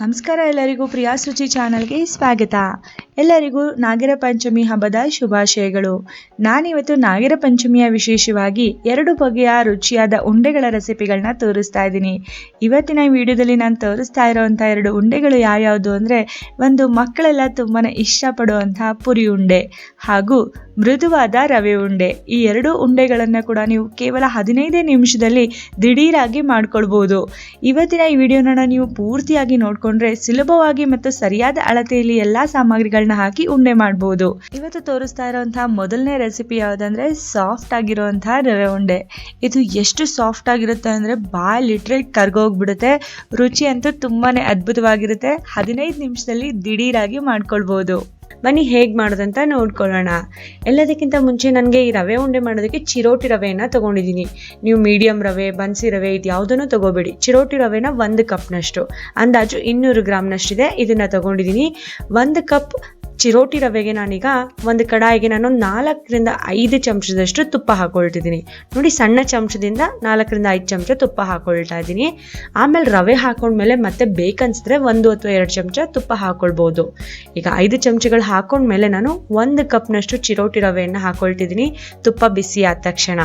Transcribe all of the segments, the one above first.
ನಮಸ್ಕಾರ ಎಲ್ಲರಿಗೂ ಪ್ರಿಯಾ ರುಚಿ ಚಾನಲ್ಗೆ ಸ್ವಾಗತ. ಎಲ್ಲರಿಗೂ ನಾಗರ ಪಂಚಮಿ ಹಬ್ಬದ ಶುಭಾಶಯಗಳು. ನಾನಿವತ್ತು ನಾಗರ ಪಂಚಮಿಯ ವಿಶೇಷವಾಗಿ ಎರಡು ಬಗೆಯ ರುಚಿಯಾದ ಉಂಡೆಗಳ ರೆಸಿಪಿಗಳನ್ನ ತೋರಿಸ್ತಾ ಇದ್ದೀನಿ. ಇವತ್ತಿನ ವಿಡಿಯೋದಲ್ಲಿ ನಾನು ತೋರಿಸ್ತಾ ಇರೋವಂಥ ಎರಡು ಉಂಡೆಗಳು ಯಾವ್ಯಾವುದು ಅಂದರೆ, ಒಂದು ಮಕ್ಕಳೆಲ್ಲ ತುಂಬಾ ಇಷ್ಟಪಡುವಂತಹ ಪುರಿ ಉಂಡೆ ಹಾಗೂ ಮೃದುವಾದ ರವೆ ಉಂಡೆ. ಈ ಎರಡು ಉಂಡೆಗಳನ್ನು ಕೂಡ ನೀವು ಕೇವಲ ಹದಿನೈದೇ ನಿಮಿಷದಲ್ಲಿ ದಿಢೀರಾಗಿ ಮಾಡ್ಕೊಳ್ಬೋದು. ಇವತ್ತಿನ ಈ ವಿಡಿಯೋನ ನೀವು ಪೂರ್ತಿಯಾಗಿ ನೋಡಿಕೊಂಡ್ರೆ ಸುಲಭವಾಗಿ ಮತ್ತು ಸರಿಯಾದ ಅಳತೆಯಲ್ಲಿ ಎಲ್ಲ ಸಾಮಗ್ರಿಗಳನ್ನ ಹಾಕಿ ಉಂಡೆ ಮಾಡಬಹುದು ಇವತ್ತು ತೋರಿಸ್ತಾ ಇರುವಂತಹ ಮೊದಲನೇ ರೆಸಿಪಿ ಯಾವುದಂದ್ರೆ ಸಾಫ್ಟ್ ಆಗಿರುವಂತಹ ರವೆ ಉಂಡೆ. ಇದು ಎಷ್ಟು ಸಾಫ್ಟ್ ಆಗಿರುತ್ತೆ ಅಂದರೆ ಬಾಯಲ್ಲಿಟ್ರೆ ಕರ್ಗೋಗ್ಬಿಡುತ್ತೆ. ರುಚಿ ಅಂತೂ ತುಂಬಾನೇ ಅದ್ಭುತವಾಗಿರುತ್ತೆ. ಹದಿನೈದು ನಿಮಿಷದಲ್ಲಿ ದಿಢೀರಾಗಿ ಮಾಡ್ಕೊಳ್ಬೋದು. ಬನ್ನಿ, ಹೇಗೆ ಮಾಡೋದಂತ ನೋಡ್ಕೊಳ್ಳೋಣ. ಎಲ್ಲದಕ್ಕಿಂತ ಮುಂಚೆ ನನಗೆ ಈ ರವೆ ಉಂಡೆ ಮಾಡೋದಕ್ಕೆ ಚಿರೋಟಿ ರವೆಯನ್ನು ತೊಗೊಂಡಿದ್ದೀನಿ. ನೀವು ಮೀಡಿಯಮ್ ರವೆ, ಬನ್ಸಿ ರವೆ ಇದು ಯಾವುದನ್ನು ತೊಗೋಬೇಡಿ. ಚಿರೋಟಿ ರವೆನ ಒಂದು ಕಪ್ನಷ್ಟು. ಅಂದಾಜು ಇನ್ನೂರು ಗ್ರಾಮ್ನಷ್ಟಿದೆ. ಇದನ್ನು ತೊಗೊಂಡಿದ್ದೀನಿ. ಒಂದು ಕಪ್ ಚಿರೋಟಿ ರವೆಗೆ ನಾನೀಗ ಒಂದು ಕಡಾಯಿಗೆ ನಾನು ನಾಲ್ಕರಿಂದ ಐದು ಚಮಚದಷ್ಟು ತುಪ್ಪ ಹಾಕೊಳ್ತಿದ್ದೀನಿ. ನೋಡಿ, ಸಣ್ಣ ಚಮಚದಿಂದ ನಾಲ್ಕರಿಂದ ಐದು ಚಮಚ ತುಪ್ಪ ಹಾಕೊಳ್ತಾ ಇದ್ದೀನಿ. ಆಮೇಲೆ ರವೆ ಹಾಕೊಂಡ್ಮೇಲೆ ಮತ್ತೆ ಬೇಕನ್ಸಿದ್ರೆ ಒಂದು ಅಥವಾ ಎರಡು ಚಮಚ ತುಪ್ಪ ಹಾಕೊಳ್ಬೋದು. ಈಗ ಐದು ಚಮಚಗಳು ಹಾಕೊಂಡ್ಮೇಲೆ ನಾನು ಒಂದು ಕಪ್ನಷ್ಟು ಚಿರೋಟಿ ರವೆಯನ್ನು ಹಾಕೊಳ್ತಿದ್ದೀನಿ ತುಪ್ಪ ಬಿಸಿ ಆದ ತಕ್ಷಣ.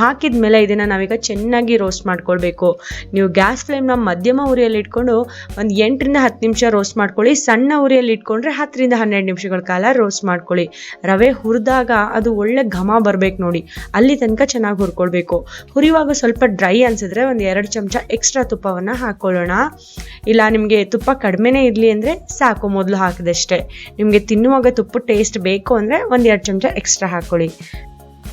ಹಾಕಿದ ಮೇಲೆ ಇದನ್ನು ನಾವೀಗ ಚೆನ್ನಾಗಿ ರೋಸ್ಟ್ ಮಾಡ್ಕೊಳ್ಬೇಕು. ನೀವು ಗ್ಯಾಸ್ ಫ್ಲೇಮ್ನ ಮಧ್ಯಮ ಉರಿಯಲ್ಲಿ ಇಟ್ಕೊಂಡು ಒಂದು ಎಂಟರಿಂದ ಹತ್ತು ನಿಮಿಷ ರೋಸ್ಟ್ ಮಾಡ್ಕೊಳ್ಳಿ. ಸಣ್ಣ ಉರಿಯಲ್ಲಿ ಇಟ್ಕೊಂಡ್ರೆ ಹತ್ತರಿಂದ ಹನ್ನೆರಡು ನಿಮಿಷಗಳ ಕಾಲ ರೋಸ್ಟ್ ಮಾಡ್ಕೊಳ್ಳಿ. ರವೆ ಹುರಿದಾಗ ಅದು ಒಳ್ಳೆ ಘಮ ಬರಬೇಕು ನೋಡಿ. ಅಲ್ಲಿ ತನಕ ಚೆನ್ನಾಗಿ ಹುರ್ಕೊಳ್ಬೇಕು. ಹುರಿಯುವಾಗ ಸ್ವಲ್ಪ ಡ್ರೈ ಅನಿಸಿದ್ರೆ ಒಂದು ಎರಡು ಚಮಚ ಎಕ್ಸ್ಟ್ರಾ ತುಪ್ಪವನ್ನು ಹಾಕ್ಕೊಳ್ಳೋಣ ಇಲ್ಲ, ನಿಮಗೆ ತುಪ್ಪ ಕಡಿಮೆನೇ ಇರಲಿ ಅಂದರೆ ಸಾಕು, ಮೊದಲು ಹಾಕಿದಷ್ಟೇ. ನಿಮಗೆ ತಿನ್ನುವಾಗ ತುಪ್ಪ ಟೇಸ್ಟ್ ಬೇಕು ಅಂದರೆ ಒಂದು ಚಮಚ ಎಕ್ಸ್ಟ್ರಾ ಹಾಕ್ಕೊಳ್ಳಿ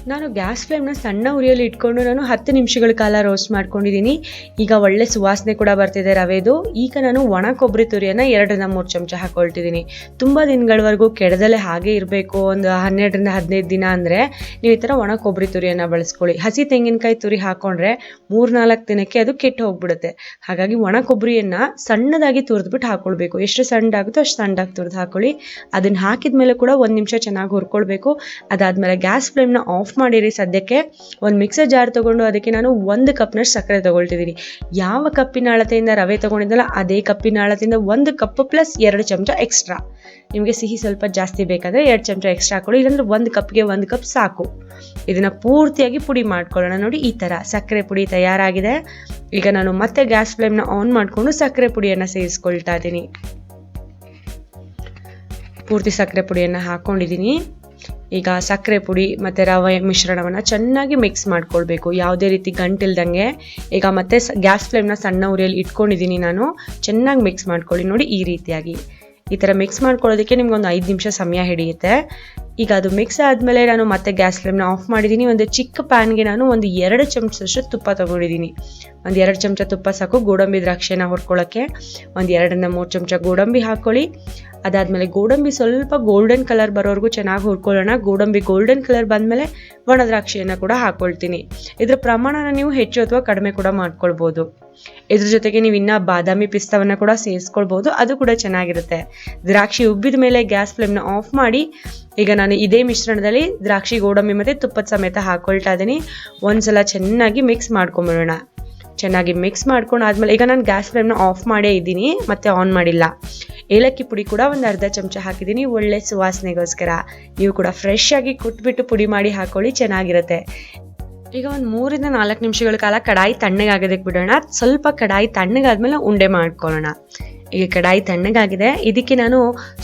ನಾನು ಗ್ಯಾಸ್ ಫ್ಲೇಮ್ನ ಸಣ್ಣ ಉರಿಯಲ್ಲಿ ಇಟ್ಕೊಂಡು ನಾನು ಹತ್ತು ನಿಮಿಷಗಳ ಕಾಲ ರೋಸ್ಟ್ ಮಾಡ್ಕೊಂಡಿದ್ದೀನಿ. ಈಗ ಒಳ್ಳೆ ಸುವಾಸನೆ ಕೂಡ ಬರ್ತಿದೆ ರವೆದು. ಈಗ ನಾನು ಒಣ ಕೊಬ್ಬರಿ ತುರಿಯನ್ನು ಎರಡರಿಂದ ಮೂರು ಚಮಚ ಹಾಕೊಳ್ತಿದ್ದೀನಿ. ತುಂಬ ದಿನಗಳವರೆಗೂ ಕೆಡದಲ್ಲೇ ಹಾಗೆ ಇರಬೇಕು. ಒಂದು ಹನ್ನೆರಡರಿಂದ ಹದಿನೈದು ದಿನ ಅಂದರೆ ನೀವು ಈ ಥರ ಒಣ ಕೊಬ್ಬರಿ ತುರಿಯನ್ನು ಬಳಸ್ಕೊಳ್ಳಿ. ಹಸಿ ತೆಂಗಿನಕಾಯಿ ತುರಿ ಹಾಕ್ಕೊಂಡ್ರೆ ಮೂರು ನಾಲ್ಕು ದಿನಕ್ಕೆ ಅದು ಕೆಟ್ಟು ಹೋಗ್ಬಿಡುತ್ತೆ. ಹಾಗಾಗಿ ಒಣ ಕೊಬ್ಬರಿಯನ್ನು ಸಣ್ಣದಾಗಿ ತುರಿದ್ಬಿಟ್ಟು ಹಾಕ್ಕೊಳ್ಬೇಕು ಎಷ್ಟು ಸಣ್ಣದಾಗುತ್ತೋ ಅಷ್ಟು ಸಣ್ಣದಾಗಿ ತುರಿದು ಹಾಕೊಳ್ಳಿ. ಅದನ್ನು ಹಾಕಿದ ಮೇಲೆ ಕೂಡ ಒಂದು ನಿಮಿಷ ಚೆನ್ನಾಗಿ ಹುರ್ಕೊಳ್ಬೇಕು. ಅದಾದಮೇಲೆ ಗ್ಯಾಸ್ ಫ್ಲೇಮ್ನ ಆಫ್ ಮಾಡಿರಿ ಸದ್ಯಕ್ಕೆ. ಒಂದು ಮಿಕ್ಸರ್ ಜಾರ್ ತೊಗೊಂಡು ಅದಕ್ಕೆ ನಾನು ಒಂದು ಕಪ್ನಷ್ಟು ಸಕ್ಕರೆ ತೊಗೊಳ್ತಿದ್ದೀನಿ. ಯಾವ ಕಪ್ಪಿನ ಅಳತೆಯಿಂದ ರವೆ ತೊಗೊಂಡಿದ್ದಲ್ಲ, ಅದೇ ಕಪ್ಪಿನ ಅಳತೆಯಿಂದ ಒಂದು ಕಪ್ ಪ್ಲಸ್ ಎರಡು ಚಮಚ ಎಕ್ಸ್ಟ್ರಾ ನಿಮಗೆ ಸಿಹಿ ಸ್ವಲ್ಪ ಜಾಸ್ತಿ ಬೇಕಾದರೆ ಎರಡು ಚಮಚ ಎಕ್ಸ್ಟ್ರಾ ಹಾಕೊಳ್ಳಿ, ಇಲ್ಲಾಂದ್ರೆ ಒಂದು ಕಪ್ಗೆ ಒಂದು ಕಪ್ ಸಾಕು. ಇದನ್ನು ಪೂರ್ತಿಯಾಗಿ ಪುಡಿ ಮಾಡ್ಕೊಳ್ಳೋಣ ನೋಡಿ ಈ ಥರ ಸಕ್ಕರೆ ಪುಡಿ ತಯಾರಾಗಿದೆ. ಈಗ ನಾನು ಮತ್ತೆ ಗ್ಯಾಸ್ ಫ್ಲೇಮ್ನ ಆನ್ ಮಾಡಿಕೊಂಡು ಸಕ್ಕರೆ ಪುಡಿಯನ್ನು ಸೇರಿಸ್ಕೊಳ್ತಾ ಇದ್ದೀನಿ. ಪೂರ್ತಿ ಸಕ್ಕರೆ ಪುಡಿಯನ್ನು ಹಾಕ್ಕೊಂಡಿದ್ದೀನಿ ಈಗ ಸಕ್ಕರೆ ಪುಡಿ ಮತ್ತು ರವೆ ಮಿಶ್ರಣವನ್ನು ಚೆನ್ನಾಗಿ ಮಿಕ್ಸ್ ಮಾಡ್ಕೊಳ್ಬೇಕು. ಯಾವುದೇ ರೀತಿ ಗಂಟಿಲ್ದಂಗೆ. ಈಗ ಮತ್ತೆ ಗ್ಯಾಸ್ ಫ್ಲೇಮ್ನ ಸಣ್ಣ ಉರಿಯಲ್ಲಿ ಇಟ್ಕೊಂಡಿದ್ದೀನಿ ನಾನು. ಚೆನ್ನಾಗಿ ಮಿಕ್ಸ್ ಮಾಡ್ಕೊಳ್ಳಿ. ನೋಡಿ ಈ ರೀತಿಯಾಗಿ. ಈ ಥರ ಮಿಕ್ಸ್ ಮಾಡ್ಕೊಳ್ಳೋದಕ್ಕೆ ನಿಮ್ಗೆ ಒಂದು ಐದು ನಿಮಿಷ ಸಮಯ ಹಿಡಿಯುತ್ತೆ. ಈಗ ಅದು ಮಿಕ್ಸ್ ಆದಮೇಲೆ ನಾನು ಮತ್ತೆ ಗ್ಯಾಸ್ ಫ್ಲೇಮ್ನ ಆಫ್ ಮಾಡಿದ್ದೀನಿ ಒಂದು ಚಿಕ್ಕ ಪ್ಯಾನ್ಗೆ ನಾನು ಒಂದು ಎರಡು ಚಮಚದಷ್ಟು ತುಪ್ಪ ತೊಗೊಂಡಿದ್ದೀನಿ ಒಂದು ಎರಡು ಚಮಚ ತುಪ್ಪ ಸಾಕು, ಗೋಡಂಬಿ ದ್ರಾಕ್ಷಿನ ಹುರ್ಕೊಳ್ಳೋಕ್ಕೆ ಒಂದು ಎರಡರಿಂದ ಮೂರು ಚಮಚ ಗೋಡಂಬಿ ಹಾಕ್ಕೊಳ್ಳಿ ಅದಾದಮೇಲೆ ಗೋಡಂಬಿ ಸ್ವಲ್ಪ ಗೋಲ್ಡನ್ ಕಲರ್ ಬರೋವರೆಗೂ ಚೆನ್ನಾಗಿ ಹುರ್ಕೊಳ್ಳೋಣ. ಗೋಡಂಬಿ ಗೋಲ್ಡನ್ ಕಲರ್ ಬಂದಮೇಲೆ ಒಣ ದ್ರಾಕ್ಷಿಯನ್ನು ಕೂಡ ಹಾಕ್ಕೊಳ್ತೀನಿ ಇದರ ಪ್ರಮಾಣನ ನೀವು ಹೆಚ್ಚು ಅಥವಾ ಕಡಿಮೆ ಕೂಡ ಮಾಡ್ಕೊಳ್ಬೋದು. ಇದ್ರ ಜೊತೆಗೆ ನೀವು ಇನ್ನೂ ಬಾದಾಮಿ ಪಿಸ್ತವನ್ನು ಕೂಡ ಸೇರಿಸ್ಕೊಳ್ಬೋದು. ಅದು ಕೂಡ ಚೆನ್ನಾಗಿರುತ್ತೆ. ದ್ರಾಕ್ಷಿ ಉಬ್ಬಿದ ಮೇಲೆ ಗ್ಯಾಸ್ ಫ್ಲೇಮ್ನ ಆಫ್ ಮಾಡಿ ಈಗ ನಾನು ಇದೇ ಮಿಶ್ರಣದಲ್ಲಿ ದ್ರಾಕ್ಷಿ ಗೋಡಂಬಿ ಮತ್ತು ತುಪ್ಪದ ಸಮೇತ ಹಾಕೊಳ್ತಾ ಇದ್ದೀನಿ. ಒಂದ್ಸಲ ಚೆನ್ನಾಗಿ ಮಿಕ್ಸ್ ಮಾಡ್ಕೊಂಬಿಡೋಣ. ಚೆನ್ನಾಗಿ ಮಿಕ್ಸ್ ಮಾಡ್ಕೊಂಡು ಆದಮೇಲೆ ಈಗ ನಾನು ಗ್ಯಾಸ್ ಫ್ಲೇಮ್ನ ಆಫ್ ಮಾಡೇ ಇದ್ದೀನಿ, ಮತ್ತೆ ಆನ್ ಮಾಡಿಲ್ಲ. ಏಲಕ್ಕಿ ಪುಡಿ ಕೂಡ ಒಂದು ಅರ್ಧ ಚಮಚ ಹಾಕಿದ್ದೀನಿ, ಒಳ್ಳೆ ಸುವಾಸನೆಗೋಸ್ಕರ. ನೀವು ಕೂಡ ಫ್ರೆಶ್ ಆಗಿ ಕುಟ್ಬಿಟ್ಟು ಪುಡಿ ಮಾಡಿ ಹಾಕೊಳ್ಳಿ, ಚೆನ್ನಾಗಿರುತ್ತೆ. ಈಗ ಒಂದು ಮೂರಿಂದ ನಾಲ್ಕು ನಿಮಿಷಗಳ ಕಾಲ ಕಡಾಯಿ ತಣ್ಣಗಾಗೋದಕ್ಕೆ ಬಿಡೋಣ. ಸ್ವಲ್ಪ ಕಡಾಯಿ ತಣ್ಣಗಾದ್ಮೇಲೆ ಉಂಡೆ ಮಾಡ್ಕೊಳ್ಳೋಣ. ಈಗ ಕಡಾಯಿ ತಣ್ಣಗಾಗಿದೆ. ಇದಕ್ಕೆ ನಾನು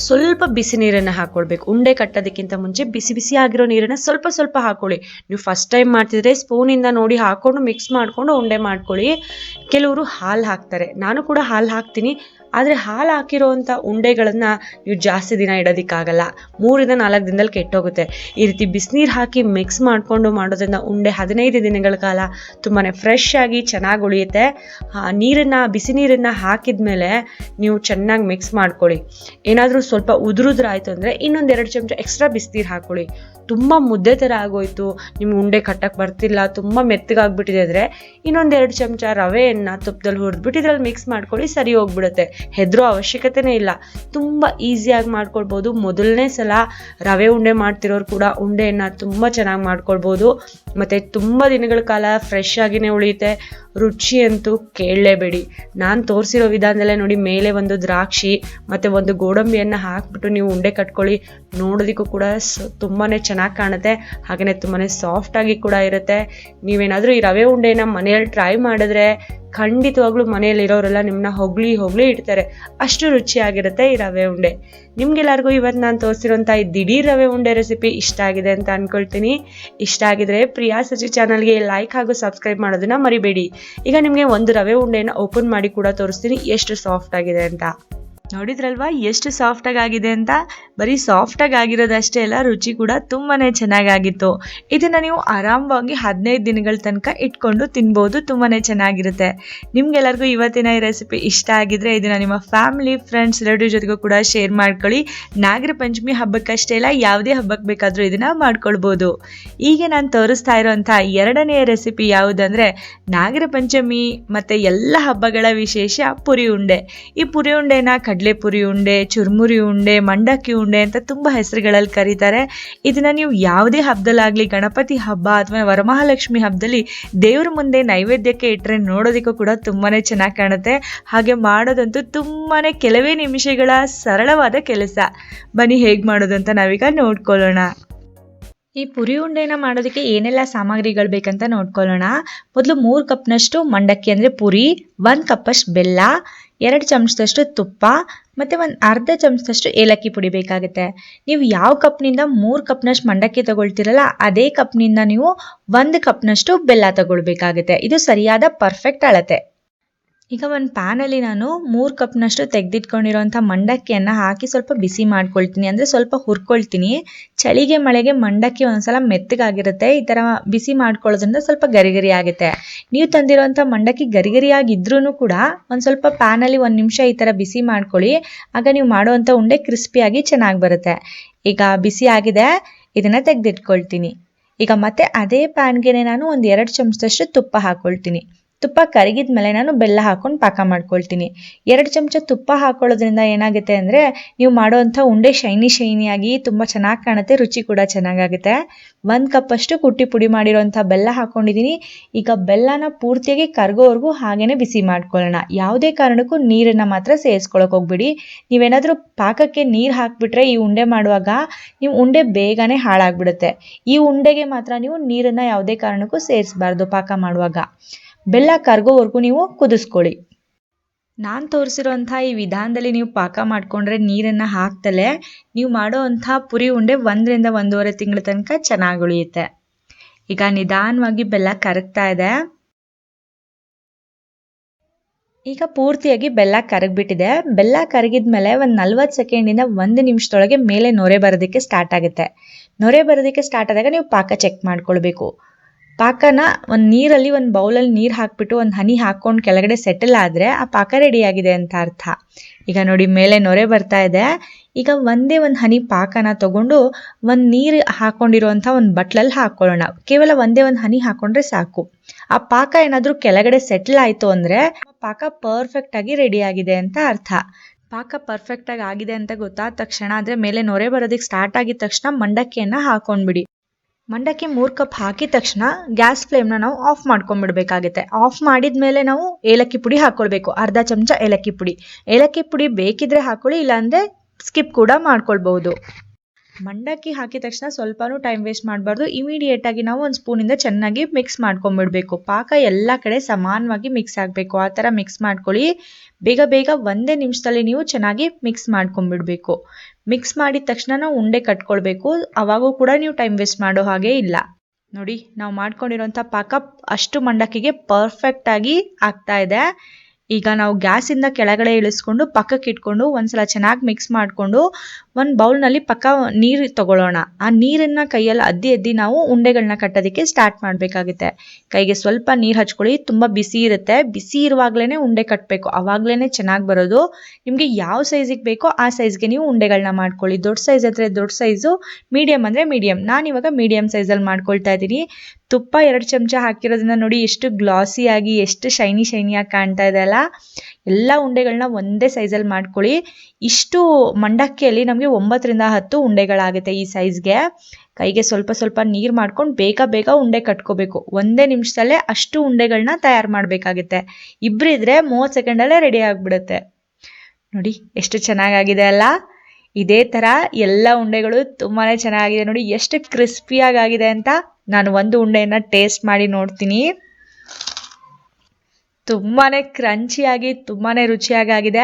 ಸ್ವಲ್ಪ ಬಿಸಿ ನೀರನ್ನು ಹಾಕ್ಕೊಳ್ಬೇಕು ಉಂಡೆ ಕಟ್ಟೋದಕ್ಕಿಂತ ಮುಂಚೆ ಬಿಸಿ ಬಿಸಿ ಆಗಿರೋ ನೀರನ್ನು ಸ್ವಲ್ಪ ಸ್ವಲ್ಪ ಹಾಕೊಳ್ಳಿ. ನೀವು ಫಸ್ಟ್ ಟೈಮ್ ಮಾಡ್ತಿದ್ರೆ ಸ್ಪೂನಿಂದ ನೋಡಿ ಹಾಕ್ಕೊಂಡು ಮಿಕ್ಸ್ ಮಾಡಿಕೊಂಡು ಉಂಡೆ ಮಾಡ್ಕೊಳ್ಳಿ. ಕೆಲವರು ಹಾಲು ಹಾಕ್ತಾರೆ. ನಾನು ಕೂಡ ಹಾಲು ಹಾಕ್ತೀನಿ. ಆದರೆ ಹಾಲು ಹಾಕಿರೋವಂಥ ಉಂಡೆಗಳನ್ನು ನೀವು ಜಾಸ್ತಿ ದಿನ ಇಡೋದಕ್ಕಾಗಲ್ಲ. ಮೂರಿಂದ ನಾಲ್ಕು ದಿನದಲ್ಲಿ ಕೆಟ್ಟೋಗುತ್ತೆ. ಈ ರೀತಿ ಬಿಸಿನೀರು ಹಾಕಿ ಮಿಕ್ಸ್ ಮಾಡಿಕೊಂಡು ಮಾಡೋದ್ರಿಂದ ಉಂಡೆ ಹದಿನೈದು ದಿನಗಳ ಕಾಲ ತುಂಬಾ ಫ್ರೆಶ್ ಆಗಿ ಚೆನ್ನಾಗಿ ಉಳಿಯುತ್ತೆ. ನೀರನ್ನು ಬಿಸಿ ನೀರನ್ನು ಹಾಕಿದ ಮೇಲೆ ನೀವು ಚೆನ್ನಾಗಿ ಮಿಕ್ಸ್ ಮಾಡ್ಕೊಳ್ಳಿ. ಏನಾದರೂ ಸ್ವಲ್ಪ ಉದುರುದ್ರಾಯ್ತು ಅಂದರೆ ಇನ್ನೊಂದು ಎರಡು ಚಮಚ ಎಕ್ಸ್ಟ್ರಾ ಬಿಸಿನೀರು ಹಾಕ್ಕೊಳ್ಳಿ. ತುಂಬ ಮುದ್ದೆ ಥರ ಆಗೋಯ್ತು. ನಿಮ್ಗೆ ಉಂಡೆ ಕಟ್ಟಕ್ಕೆ ಬರ್ತಿಲ್ಲ, ತುಂಬ ಮೆತ್ತಗಾಗ್ಬಿಟ್ಟಿದೆ ಅಂದರೆ ಇನ್ನೊಂದು ಎರಡು ಚಮಚ ರವೆಯನ್ನು ತುಪ್ಪದಲ್ಲಿ ಹುರಿದ್ಬಿಟ್ಟು ಇದ್ರಲ್ಲಿ ಮಿಕ್ಸ್ ಮಾಡ್ಕೊಳ್ಳಿ, ಸರಿ ಹೋಗ್ಬಿಡುತ್ತೆ. ಹೆದರೋ ಅವಶ್ಯಕತೆನೇ ಇಲ್ಲ. ತುಂಬ ಈಸಿಯಾಗಿ ಮಾಡ್ಕೊಳ್ಬೋದು. ಮೊದಲನೇ ಸಲ ರವೆ ಉಂಡೆ ಮಾಡ್ತಿರೋರು ಕೂಡ ಉಂಡೆಯನ್ನು ತುಂಬ ಚೆನ್ನಾಗಿ ಮಾಡ್ಕೊಳ್ಬೋದು. ಮತ್ತು ತುಂಬ ದಿನಗಳ ಕಾಲ ಫ್ರೆಶ್ ಆಗಿನೇ ಉಳಿಯುತ್ತೆ. ರುಚಿ ಅಂತೂ ಕೇಳಲೇಬೇಡಿ. ನಾನು ತೋರಿಸಿರೋ ವಿಧಾನದಲ್ಲೇ ನೋಡಿ ಮೇಲೆ ಒಂದು ದ್ರಾಕ್ಷಿ ಮತ್ತು ಒಂದು ಗೋಡಂಬಿಯನ್ನು ಹಾಕ್ಬಿಟ್ಟು ನೀವು ಉಂಡೆ ಕಟ್ಕೊಳ್ಳಿ. ನೋಡೋದಕ್ಕೂ ಕೂಡ ತುಂಬಾ ಚೆನ್ನಾಗಿ ಕಾಣುತ್ತೆ. ಹಾಗೆಯೇ ತುಂಬಾ ಸಾಫ್ಟಾಗಿ ಕೂಡ ಇರುತ್ತೆ. ನೀವೇನಾದರೂ ಈ ರವೆ ಉಂಡೆನ ಮನೆಯಲ್ಲಿ ಟ್ರೈ ಮಾಡಿದ್ರೆ ಖಂಡಿತವಾಗ್ಲೂ ಮನೆಯಲ್ಲಿರೋರೆಲ್ಲ ನಿಮ್ಮನ್ನ ಹೊಗಳಿ ಹೊಗಳಿ ಇಡ್ತಾರೆ. ಅಷ್ಟು ರುಚಿಯಾಗಿರುತ್ತೆ ಈ ರವೆ ಉಂಡೆ. ನಿಮ್ಗೆಲ್ಲರಿಗೂ ಇವತ್ತು ನಾನು ತೋರಿಸಿರೋಂಥ ಈ ದಿಢೀರ್ ರವೆ ಉಂಡೆ ರೆಸಿಪಿ ಇಷ್ಟ ಆಗಿದೆ ಅಂತ ಅಂದ್ಕೊಳ್ತೀನಿ ಇಷ್ಟ ಆಗಿದ್ರೆ ಪ್ರಿಯಾ ಸಚಿ ಚಾನಲ್ಗೆ ಲೈಕ್ ಹಾಗೂ ಸಬ್ಸ್ಕ್ರೈಬ್ ಮಾಡೋದನ್ನ ಮರಿಬೇಡಿ. ಈಗ ನಿಮಗೆ ಒಂದು ರವೆ ಉಂಡೆನ ಓಪನ್ ಮಾಡಿ ಕೂಡ ತೋರಿಸ್ತೀನಿ. ಎಷ್ಟು ಸಾಫ್ಟ್ ಆಗಿದೆ ಅಂತ. ನೋಡಿದ್ರಲ್ವಾ? ಎಷ್ಟು ಸಾಫ್ಟಾಗಿ ಆಗಿದೆ ಅಂತ? ಬರೀ ಸಾಫ್ಟಾಗಿ ಆಗಿರೋದಷ್ಟೇ ಅಲ್ಲ, ರುಚಿ ಕೂಡ ತುಂಬಾ ಚೆನ್ನಾಗಾಗಿತ್ತು. ಇದನ್ನು ನೀವು ಆರಾಮವಾಗಿ ಹದಿನೈದು ದಿನಗಳ ತನಕ ಇಟ್ಕೊಂಡು ತಿನ್ಬೋದು ತುಂಬಾ ಚೆನ್ನಾಗಿರುತ್ತೆ. ನಿಮ್ಗೆಲ್ಲರಿಗೂ ಇವತ್ತಿನ ಈ ರೆಸಿಪಿ ಇಷ್ಟ ಆಗಿದ್ರೆ ಇದನ್ನು ನಿಮ್ಮ ಫ್ಯಾಮಿಲಿ ಫ್ರೆಂಡ್ಸ್ ರೆಡಿ ಜೊತೆಗೂ ಕೂಡ ಶೇರ್ ಮಾಡ್ಕೊಳ್ಳಿ. ನಾಗರ ಪಂಚಮಿ ಹಬ್ಬಕ್ಕಷ್ಟೇ ಇಲ್ಲ ಯಾವುದೇ ಹಬ್ಬಕ್ಕೆ ಬೇಕಾದರೂ ಇದನ್ನು ಮಾಡ್ಕೊಳ್ಬೋದು. ಈಗ ನಾನು ತೋರಿಸ್ತಾ ಇರೋಂಥ ಎರಡನೆಯ ರೆಸಿಪಿ ಯಾವುದಂದರೆ, ನಾಗರ ಪಂಚಮಿ ಮತ್ತು ಎಲ್ಲ ಹಬ್ಬಗಳ ವಿಶೇಷ ಪುರಿ ಉಂಡೆ. ಈ ಪುರಿ ಉಂಡೆನ ಕಡಲೆ ಪುರಿ ಉಂಡೆ, ಚುರುಮುರಿ ಉಂಡೆ, ಮಂಡಕ್ಕಿ ಉಂಡೆ ಅಂತ ತುಂಬ ಹೆಸರುಗಳಲ್ಲಿ ಕರೀತಾರೆ. ಇದನ್ನು ನೀವು ಯಾವುದೇ ಹಬ್ಬದಲ್ಲಾಗಲಿ ಗಣಪತಿ ಹಬ್ಬ ಅಥವಾ ವರಮಹಾಲಕ್ಷ್ಮಿ ಹಬ್ಬದಲ್ಲಿ ದೇವ್ರ ಮುಂದೆ ನೈವೇದ್ಯಕ್ಕೆ ಇಟ್ಟರೆ ನೋಡೋದಕ್ಕೂ ಕೂಡ ತುಂಬಾ ಚೆನ್ನಾಗಿ ಕಾಣುತ್ತೆ. ಹಾಗೆ ಮಾಡೋದಂತೂ ತುಂಬಾ ಕೆಲವೇ ನಿಮಿಷಗಳ ಸರಳವಾದ ಕೆಲಸ. ಬನ್ನಿ, ಹೇಗೆ ಮಾಡೋದು ಅಂತ ನಾವೀಗ ನೋಡ್ಕೊಳ್ಳೋಣ. ಈ ಪುರಿ ಉಂಡೆನ ಮಾಡೋದಕ್ಕೆ ಏನೆಲ್ಲ ಸಾಮಗ್ರಿಗಳು ಬೇಕಂತ ನೋಡ್ಕೊಳ್ಳೋಣ. ಮೊದಲು ಮೂರು ಕಪ್ನಷ್ಟು ಮಂಡಕ್ಕಿ ಅಂದರೆ ಪುರಿ, ಒಂದು ಕಪ್ಪಷ್ಟು ಬೆಲ್ಲ ಎರಡು ಚಮಚದಷ್ಟು ತುಪ್ಪ, ಮತ್ತು ಒಂದು ಅರ್ಧ ಚಮಚದಷ್ಟು ಏಲಕ್ಕಿ ಪುಡಿ ಬೇಕಾಗುತ್ತೆ. ನೀವು ಯಾವ ಕಪ್ನಿಂದ ಮೂರು ಕಪ್ನಷ್ಟು ಮಂಡಕ್ಕಿ ತಗೊಳ್ತಿರಲ್ಲ, ಅದೇ ಕಪ್ನಿಂದ ನೀವು ಒಂದು ಕಪ್ನಷ್ಟು ಬೆಲ್ಲ ತಗೊಳ್ಬೇಕಾಗುತ್ತೆ. ಇದು ಸರಿಯಾದ ಪರ್ಫೆಕ್ಟ್ ಅಳತೆ. ಈಗ ಒಂದು ಪ್ಯಾನಲ್ಲಿ ನಾನು ಮೂರು ಕಪ್ನಷ್ಟು ತೆಗೆದಿಟ್ಕೊಂಡಿರೋಂಥ ಮಂಡಕ್ಕಿಯನ್ನು ಹಾಕಿ ಸ್ವಲ್ಪ ಬಿಸಿ ಮಾಡ್ಕೊಳ್ತೀನಿ. ಅಂದರೆ ಸ್ವಲ್ಪ ಹುರ್ಕೊಳ್ತೀನಿ. ಚಳಿಗೆ, ಮಳೆಗೆ ಮಂಡಕ್ಕಿ ಒಂದ್ಸಲ ಮೆತ್ತಗಾಗಿರುತ್ತೆ. ಈ ಥರ ಬಿಸಿ ಮಾಡ್ಕೊಳ್ಳೋದ್ರಿಂದ ಸ್ವಲ್ಪ ಗರಿಗರಿ ಆಗುತ್ತೆ. ನೀವು ತಂದಿರೋಂಥ ಮಂಡಕ್ಕಿ ಗರಿಗರಿಯಾಗಿದ್ರೂ ಕೂಡ ಒಂದು ಸ್ವಲ್ಪ ಪ್ಯಾನಲ್ಲಿ ಒಂದು ನಿಮಿಷ ಈ ಥರ ಬಿಸಿ ಮಾಡ್ಕೊಳ್ಳಿ. ಆಗ ನೀವು ಮಾಡುವಂಥ ಉಂಡೆ ಕ್ರಿಸ್ಪಿಯಾಗಿ ಚೆನ್ನಾಗಿ ಬರುತ್ತೆ. ಈಗ ಬಿಸಿ ಆಗಿದೆ, ಇದನ್ನು ತೆಗೆದಿಟ್ಕೊಳ್ತೀನಿ. ಈಗ ಮತ್ತೆ ಅದೇ ಪ್ಯಾನ್ಗೆ ನಾನು ಒಂದು ಎರಡು ಚಮಚದಷ್ಟು ತುಪ್ಪ ಹಾಕ್ಕೊಳ್ತೀನಿ ತುಪ್ಪ ಕರಗಿದ ಮೇಲೆ ನಾನು ಬೆಲ್ಲ ಹಾಕೊಂಡು ಪಾಕ ಮಾಡ್ಕೊಳ್ತೀನಿ. ಎರಡು ಚಮಚ ತುಪ್ಪ ಹಾಕೊಳ್ಳೋದ್ರಿಂದ ಏನಾಗುತ್ತೆ ಅಂದರೆ ನೀವು ಮಾಡುವಂಥ ಉಂಡೆ ಶೈನಿ ಶೈನಿಯಾಗಿ ತುಂಬ ಚೆನ್ನಾಗಿ ಕಾಣುತ್ತೆ, ರುಚಿ ಕೂಡ ಚೆನ್ನಾಗಾಗುತ್ತೆ. ಒಂದು ಕಪ್ಪಷ್ಟು ಕುಟ್ಟಿ ಪುಡಿ ಮಾಡಿರೋಂಥ ಬೆಲ್ಲ ಹಾಕ್ಕೊಂಡಿದ್ದೀನಿ ಈಗ ಬೆಲ್ಲನ ಪೂರ್ತಿಯಾಗಿ ಕರಗೋವರೆಗೂ ಹಾಗೇ ಬಿಸಿ ಮಾಡ್ಕೊಳ್ಳೋಣ. ಯಾವುದೇ ಕಾರಣಕ್ಕೂ ನೀರನ್ನು ಮಾತ್ರ ಸೇರಿಸ್ಕೊಳಕ್ಕೆ ಹೋಗ್ಬಿಡಿ. ನೀವೇನಾದರೂ ಪಾಕಕ್ಕೆ ನೀರು ಹಾಕಿಬಿಟ್ರೆ ಈ ಉಂಡೆ ಮಾಡುವಾಗ ನೀವು ಉಂಡೆ ಬೇಗನೆ ಹಾಳಾಗ್ಬಿಡುತ್ತೆ. ಈ ಉಂಡೆಗೆ ಮಾತ್ರ ನೀವು ನೀರನ್ನು ಯಾವುದೇ ಕಾರಣಕ್ಕೂ ಸೇರಿಸಬಾರ್ದು ಪಾಕ ಮಾಡುವಾಗ. ಬೆಲ್ಲ ಕರ್ಗೋವರೆಗೂ ನೀವು ಕುದಿಸ್ಕೊಳ್ಳಿ. ನಾನು ತೋರಿಸಿರೋಂಥ ಈ ವಿಧಾನದಲ್ಲಿ ನೀವು ಪಾಕ ಮಾಡಿಕೊಂಡ್ರೆ ನೀರನ್ನು ಹಾಕ್ತಲೇ ನೀವು ಮಾಡೋವಂಥ ಪುರಿ ಉಂಡೆ ಒಂದರಿಂದ ಒಂದೂವರೆ ತಿಂಗಳ ತನಕ ಚೆನ್ನಾಗಿ ಉಳಿಯುತ್ತೆ. ಈಗ ನಿಧಾನವಾಗಿ ಬೆಲ್ಲ ಕರಗ್ತಾ ಇದೆ. ಈಗ ಪೂರ್ತಿಯಾಗಿ ಬೆಲ್ಲ ಕರಗ್ಬಿಟ್ಟಿದೆ. ಬೆಲ್ಲ ಕರಗಿದ ಮೇಲೆ ಒಂದು ನಲ್ವತ್ತು ಸೆಕೆಂಡಿಂದ ಒಂದು ನಿಮಿಷದೊಳಗೆ ಮೇಲೆ ನೊರೆ ಬರೋದಕ್ಕೆ ಸ್ಟಾರ್ಟ್ ಆಗುತ್ತೆ. ನೊರೆ ಬರೋದಕ್ಕೆ ಸ್ಟಾರ್ಟ್ ಆದಾಗ ನೀವು ಪಾಕ ಚೆಕ್ ಮಾಡ್ಕೊಳ್ಬೇಕು. ಪಾಕನ ಒಂದು ನೀರಲ್ಲಿ ಒಂದು ಬೌಲಲ್ಲಿ ನೀರು ಹಾಕ್ಬಿಟ್ಟು ಒಂದು ಹನಿ ಹಾಕ್ಕೊಂಡು ಕೆಳಗಡೆ ಸೆಟಲ್ ಆದರೆ ಆ ಪಾಕ ರೆಡಿಯಾಗಿದೆ ಅಂತ ಅರ್ಥ. ಈಗ ನೋಡಿ ಮೇಲೆ ನೊರೆ ಬರ್ತಾ ಇದೆ. ಈಗ ಒಂದೇ ಒಂದು ಹನಿ ಪಾಕನ ತಗೊಂಡು ಒಂದು ನೀರು ಹಾಕ್ಕೊಂಡಿರುವಂಥ ಒಂದು ಬಟ್ಲಲ್ಲಿ ಹಾಕ್ಕೊಳ್ಳೋಣ ಕೇವಲ ಒಂದೇ ಒಂದು ಹನಿ ಹಾಕ್ಕೊಂಡ್ರೆ ಸಾಕು. ಆ ಪಾಕ ಏನಾದರೂ ಕೆಳಗಡೆ ಸೆಟಲ್ ಆಯಿತು ಅಂದರೆ ಪಾಕ ಪರ್ಫೆಕ್ಟಾಗಿ ರೆಡಿಯಾಗಿದೆ ಅಂತ ಅರ್ಥ. ಪಾಕ ಪರ್ಫೆಕ್ಟಾಗಿ ಆಗಿದೆ ಅಂತ ಗೊತ್ತಾದ ತಕ್ಷಣ ಅಂದರೆ ಮೇಲೆ ನೊರೆ ಬರೋದಕ್ಕೆ ಸ್ಟಾರ್ಟ್ ಆಗಿದ ತಕ್ಷಣ ಮಂಡಕ್ಕಿಯನ್ನು ಹಾಕೊಂಡ್ಬಿಡಿ. ಮಂಡಕ್ಕಿ ಮೂರು ಕಪ್ ಹಾಕಿದ ತಕ್ಷಣ ಗ್ಯಾಸ್ ಫ್ಲೇಮ್ನ ನಾವು ಆಫ್ ಮಾಡ್ಕೊಂಡ್ಬಿಡ್ಬೇಕಾಗುತ್ತೆ. ಆಫ್ ಮಾಡಿದ ಮೇಲೆ ನಾವು ಏಲಕ್ಕಿ ಪುಡಿ ಹಾಕ್ಕೊಳ್ಬೇಕು ಅರ್ಧ ಚಮಚ ಏಲಕ್ಕಿ ಪುಡಿ. ಏಲಕ್ಕಿ ಪುಡಿ ಬೇಕಿದ್ರೆ ಹಾಕೊಳ್ಳಿ, ಇಲ್ಲಾಂದರೆ ಸ್ಕಿಪ್ ಕೂಡ ಮಾಡ್ಕೊಳ್ಬಹುದು. ಮಂಡಕ್ಕಿ ಹಾಕಿದ ತಕ್ಷಣ ಸ್ವಲ್ಪನೂ ಟೈಮ್ ವೇಸ್ಟ್ ಮಾಡಬಾರ್ದು. ಇಮಿಡಿಯೇಟಾಗಿ ನಾವು ಒಂದು ಸ್ಪೂನಿಂದ ಚೆನ್ನಾಗಿ ಮಿಕ್ಸ್ ಮಾಡ್ಕೊಂಡ್ಬಿಡ್ಬೇಕು. ಪಾಕ ಎಲ್ಲ ಕಡೆ ಸಮಾನವಾಗಿ ಮಿಕ್ಸ್ ಆಗಬೇಕು. ಆ ಥರ ಮಿಕ್ಸ್ ಮಾಡ್ಕೊಳ್ಳಿ. ಬೇಗ ಬೇಗ ಒಂದೇ ನಿಮಿಷದಲ್ಲಿ ನೀವು ಚೆನ್ನಾಗಿ ಮಿಕ್ಸ್ ಮಾಡ್ಕೊಂಬಿಡ್ಬೇಕು ಮಿಕ್ಸ್ ಮಾಡಿದ ತಕ್ಷಣ ಉಂಡೆ ಕಟ್ಕೊಳ್ಬೇಕು. ಅವಾಗೂ ಕೂಡ ನೀವು ಟೈಮ್ ವೇಸ್ಟ್ ಮಾಡೋ ಹಾಗೆ ಇಲ್ಲ. ನೋಡಿ, ನಾವು ಮಾಡ್ಕೊಂಡಿರೋಂಥ ಪಾಕ ಅಷ್ಟು ಮಂಡಕ್ಕಿಗೆ ಪರ್ಫೆಕ್ಟಾಗಿ ಆಗ್ತಾ ಇದೆ. ಈಗ ನಾವು ಗ್ಯಾಸಿಂದ ಕೆಳಗಡೆ ಇಳಿಸ್ಕೊಂಡು ಪಕ್ಕಕ್ಕೆ ಇಟ್ಕೊಂಡು ಒಂದ್ಸಲ ಚೆನ್ನಾಗಿ ಮಿಕ್ಸ್ ಮಾಡಿಕೊಂಡು ಒಂದು ಬೌಲ್ನಲ್ಲಿ ಪಕ್ಕ ನೀರು ತಗೊಳ್ಳೋಣ ಆ ನೀರನ್ನು ಕೈಯಲ್ಲಿ ಅದ್ದಿ ಅದ್ದಿ ನಾವು ಉಂಡೆಗಳನ್ನ ಕಟ್ಟೋದಕ್ಕೆ ಸ್ಟಾರ್ಟ್ ಮಾಡಬೇಕಾಗುತ್ತೆ. ಕೈಗೆ ಸ್ವಲ್ಪ ನೀರು ಹಚ್ಕೊಳ್ಳಿ, ತುಂಬ ಬಿಸಿ ಇರುತ್ತೆ. ಬಿಸಿ ಇರುವಾಗಲೇ ಉಂಡೆ ಕಟ್ಟಬೇಕು ಆವಾಗಲೇ ಚೆನ್ನಾಗಿ ಬರೋದು. ನಿಮಗೆ ಯಾವ ಸೈಜಿಗೆ ಬೇಕೋ ಆ ಸೈಜ್ಗೆ ನೀವು ಉಂಡೆಗಳನ್ನ ಮಾಡ್ಕೊಳ್ಳಿ. ದೊಡ್ಡ ಸೈಜ್ ಆದರೆ ದೊಡ್ಡ ಸೈಜು ಮೀಡಿಯಮ್ ಅಂದರೆ ಮೀಡಿಯಮ್ ನಾನು ಇವಾಗ ಮೀಡಿಯಮ್ ಸೈಜಲ್ಲಿ ಮಾಡ್ಕೊಳ್ತಾ ಇದ್ದೀನಿ. ತುಪ್ಪ ಎರಡು ಚಮಚ ಹಾಕಿರೋದನ್ನ ನೋಡಿ ಎಷ್ಟು ಗ್ಲಾಸಿಯಾಗಿ ಎಷ್ಟು ಶೈನಿ ಶೈನಿಯಾಗಿ ಕಾಣ್ತಾ ಇದೆ ಅಲ್ಲ. ಎಲ್ಲ ಉಂಡೆಗಳನ್ನ ಒಂದೇ ಸೈಜಲ್ಲಿ ಮಾಡ್ಕೊಳ್ಳಿ. ಇಷ್ಟು ಮಂಡಕ್ಕಿಯಲ್ಲಿ ನಮಗೆ ನಿಮಗೆ ಒಂಬತ್ತರಿಂದ ಹತ್ತು ಉಂಡೆಗಳಾಗುತ್ತೆ ಈ ಸೈಜ್ಗೆ ಕೈಗೆ ಸ್ವಲ್ಪ ಸ್ವಲ್ಪ ನೀರು ಮಾಡ್ಕೊಂಡು ಬೇಗ ಬೇಗ ಉಂಡೆ ಕಟ್ಕೋಬೇಕು. ಒಂದೇ ನಿಮಿಷದಲ್ಲೇ ಅಷ್ಟು ಉಂಡೆಗಳನ್ನ ತಯಾರು ಮಾಡಬೇಕಾಗುತ್ತೆ. ಇಬ್ಬರಿದ್ರೆ ಮೂವತ್ತು ಸೆಕೆಂಡಲ್ಲೇ ರೆಡಿ ಆಗಿಬಿಡುತ್ತೆ. ನೋಡಿ ಎಷ್ಟು ಚೆನ್ನಾಗಾಗಿದೆ ಅಲ್ಲ? ಇದೇ ಥರ ಎಲ್ಲ ಉಂಡೆಗಳು ತುಂಬಾ ಚೆನ್ನಾಗಿದೆ ನೋಡಿ. ಎಷ್ಟು ಕ್ರಿಸ್ಪಿಯಾಗಿ ಆಗಿದೆ ಅಂತ ನಾನು ಒಂದು ಉಂಡೆಯನ್ನು ಟೇಸ್ಟ್ ಮಾಡಿ ನೋಡ್ತೀನಿ. ತುಂಬಾ ಕ್ರಂಚಿಯಾಗಿ ತುಂಬಾ ರುಚಿಯಾಗಿ ಗರಿ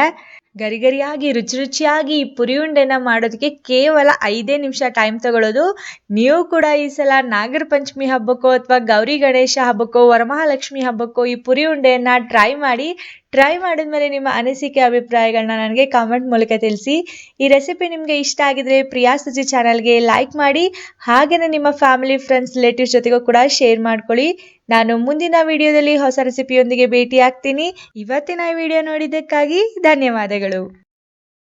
ಗರಿಯಾಗಿ ರುಚಿ ರುಚಿಯಾಗಿ ಈ ಪುರಿ ಉಂಡೆನ ಮಾಡೋದಕ್ಕೆ ಕೇವಲ ಐದೇ ನಿಮಿಷ ಟೈಮ್ ತಗೊಳ್ಳೋದು. ನೀವು ಕೂಡ ಈ ಸಲ ನಾಗರ ಪಂಚಮಿ ಹಬ್ಬಕ್ಕೋ ಅಥವಾ ಗೌರಿ ಗಣೇಶ ಹಬ್ಬಕ್ಕೋ, ವರಮಹಾಲಕ್ಷ್ಮಿ ಹಬ್ಬಕ್ಕೋ ಈ ಪುರಿ ಉಂಡೆಯನ್ನು ಟ್ರೈ ಮಾಡಿ. ಟ್ರೈ ಮಾಡಿದ್ಮೇಲೆ ನಿಮ್ಮ ಅನಿಸಿಕೆ ಅಭಿಪ್ರಾಯಗಳನ್ನ ನನಗೆ ಕಾಮೆಂಟ್ ಮೂಲಕ ತಿಳಿಸಿ. ಈ ರೆಸಿಪಿ ನಿಮಗೆ ಇಷ್ಟ ಆಗಿದ್ರೆ ಪ್ರಿಯಾ ಸುಜಿ ಚಾನಲ್ಗೆ ಲೈಕ್ ಮಾಡಿ. ಹಾಗೆಯೇ ನಿಮ್ಮ ಫ್ಯಾಮಿಲಿ ಫ್ರೆಂಡ್ಸ್ ರಿಲೇಟಿವ್ಸ್ ಜೊತೆಗೂ ಕೂಡ ಶೇರ್ ಮಾಡ್ಕೊಳ್ಳಿ. ನಾನು ಮುಂದಿನ ವಿಡಿಯೋದಲ್ಲಿ ಹೊಸ ರೆಸಿಪಿಯೊಂದಿಗೆ ಭೇಟಿ ಆಗ್ತೀನಿ ಇವತ್ತಿನ ವಿಡಿಯೋ ನೋಡಿದ್ದಕ್ಕಾಗಿ ಧನ್ಯವಾದಗಳು.